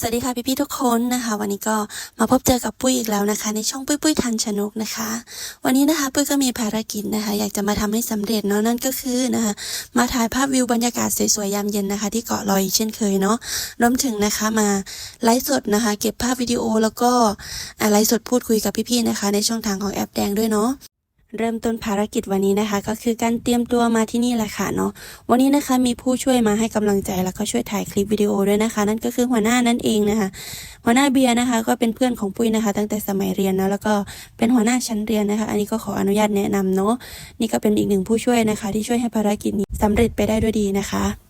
สวัสดีค่ะพี่ๆทุกคนนะคะ วันนี้ก็มาพบเจอกับปุ้ยอีกแล้วนะคะ ในช่องปุ้ยปุ้ยทันชนกนะคะ วันนี้นะคะปุ้ยก็มีภารกิจนะคะ อยากจะมาทำให้สำเร็จเนาะนั่นก็คือนะคะ มาถ่ายภาพวิวบรรยากาศสวยๆยามเย็นนะคะ ที่เกาะลอยเช่นเคยเนาะรวมถึงนะคะมาไลฟ์สดนะคะ เก็บภาพวิดีโอแล้วก็อ่าไลฟ์สดพูดคุยกับพี่ๆนะคะ ในช่องทางของแอปแดงด้วยเนาะ เริ่มต้นภารกิจวันนี้นะคะ ก็คือการเตรียมตัวมาที่นี่แหละค่ะเนาะวันนี้นะคะมีผู้ช่วยมาให้กำลังใจแล้วก็ช่วยถ่ายคลิปวิดีโอด้วยนะคะ นั่นก็คือหัวหน้านั่นเองนะคะ หัวหน้าเบียร์นะคะ ก็เป็นเพื่อนของปุ้ยนะคะ ตั้งแต่สมัยเรียนเนาะแล้วก็เป็นหัวหน้าชั้นเรียนนะคะ อันนี้ก็ขออนุญาตแนะนำเนาะนี่ก็เป็นอีกหนึ่งผู้ช่วยนะคะ ที่ช่วยให้ภารกิจนี้สำเร็จไปได้ด้วยดีนะคะ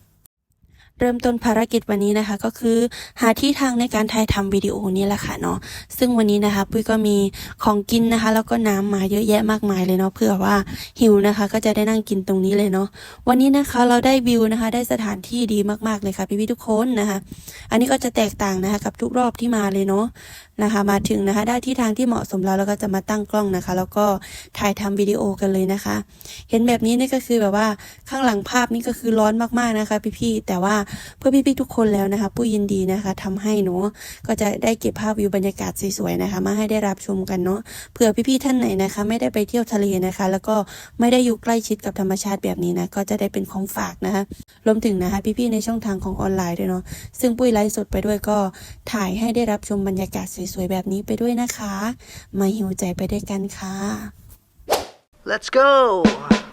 เริ่มต้นภารกิจวันนี้นะคะ ก็คือหาที่ทางในการถ่ายทำวิดีโอนี่แหละค่ะเนาะซึ่งวันนี้นะคะ ปุ้ยก็มีของกินนะคะ แล้วก็น้ำมาเยอะแยะมากมายเลยเนาะเผื่อว่าหิวนะคะ ก็จะได้นั่งกินตรงนี้เลยเนาะวันนี้นะคะเราได้วิวนะคะ ได้สถานที่ดีมากๆเลยค่ะพี่พี่ทุกคนนะคะ อันนี้ก็จะแตกต่างนะคะ กับทุกรอบที่มาเลยเนาะนะคะ มาถึงนะคะ ได้ที่ทางที่เหมาะสมแล้วแล้วก็จะมาตั้งกล้องนะคะ แล้วก็ถ่ายทำวิดีโอกันเลยนะคะ เห็นแบบนี้นี่ก็คือแบบว่าข้างหลังภาพนี่ก็คือร้อนมากๆนะคะ พี่ๆแต่ว่าเพื่อพี่ๆทุกคนแล้วนะคะ ผู้ยินดีนะคะทำให้เนาะก็จะได้เก็บภาพวิวบรรยากาศสวยๆนะคะ มาให้ได้รับชมกันเนาะเผื่อพี่ๆท่านไหนนะคะ ไม่ได้ไปเที่ยวทะเลนะคะ แล้วก็ไม่ได้อยู่ใกล้ชิดกับธรรมชาติแบบนี้นะก็จะได้เป็นของฝากนะคะรวมถึงนะคะ พี่ๆในช่องทางของออนไลน์ด้วยเนาะซึ่งปุ้ยไลฟ์สดไปด้วยก็ถ่ายให้ได้รับชมบรรยากาศสวยๆแบบนี้ไปด้วยนะคะ มาหิวใจไปด้วยกันค่ะ Let's go!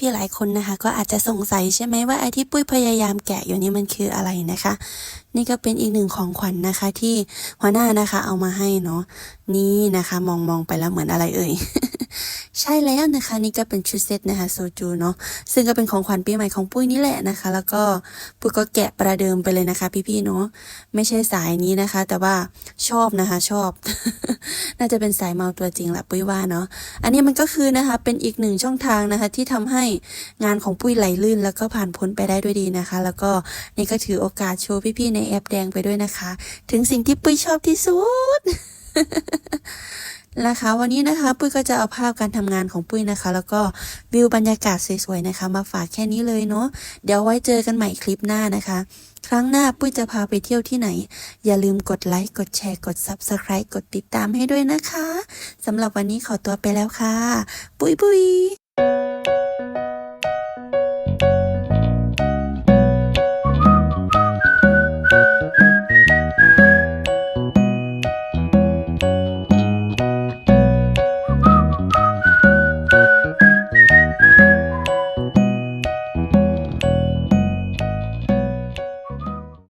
พี่ๆหลายคนนะคะ ก็อาจจะสงสัยใช่ไหมว่าไอ้ที่ปุ้ยพยายามแกะอยู่นี่มันคืออะไรนะคะ นี่ก็เป็นอีกหนึ่งของขวัญนะคะ ที่หัวหน้านะคะ เอามาให้เนาะนี่นะคะ มองมองไปแล้วเหมือนอะไรเอ่ย ใช่แล้วนะคะนี่ก็เป็นชุดเซตนะคะโซจูเนาะซึ่งก็เป็นของขวัญปีใหม่ของปุ้ยนี่แหละนะคะ แล้วก็ปุ้ยก็แกะประเดิมไปเลยนะคะ พี่ๆเนาะไม่ใช่สายนี้นะคะ แต่ว่าชอบนะคะชอบ น่าจะเป็นสายเมาตัวจริงแหละปุ้ยว่าเนาะอันนี้มันก็คือนะคะเป็นอีกหนึ่งช่องทางนะคะ ที่ทำให้งานของปุ้ยไหลลื่น แล้วก็ผ่านพ้นไปได้ด้วยดีนะคะ แล้วก็นี่ก็ถือโอกาสโชว์พี่ๆในแอปแดงไปด้วยนะคะ ถึงสิ่งที่ปุ้ยชอบที่สุด นะคะ วันนี้นะคะปุ้ยก็จะเอาภาพการทำงานของปุ้ยนะคะ แล้วก็วิวบรรยากาศสวยๆนะคะ มาฝากแค่นี้เลยเนาะเดี๋ยวไว้เจอกันใหม่คลิปหน้านะคะ ครั้งหน้าปุ้ยจะพาไปเที่ยวที่ไหน อย่าลืมกดไลค์กดแชร์กด Subscribe กดติดตามให้ด้วยนะคะสำหรับวันนี้ขอตัวไปแล้วค่ะ ปุ้ยปุ้ย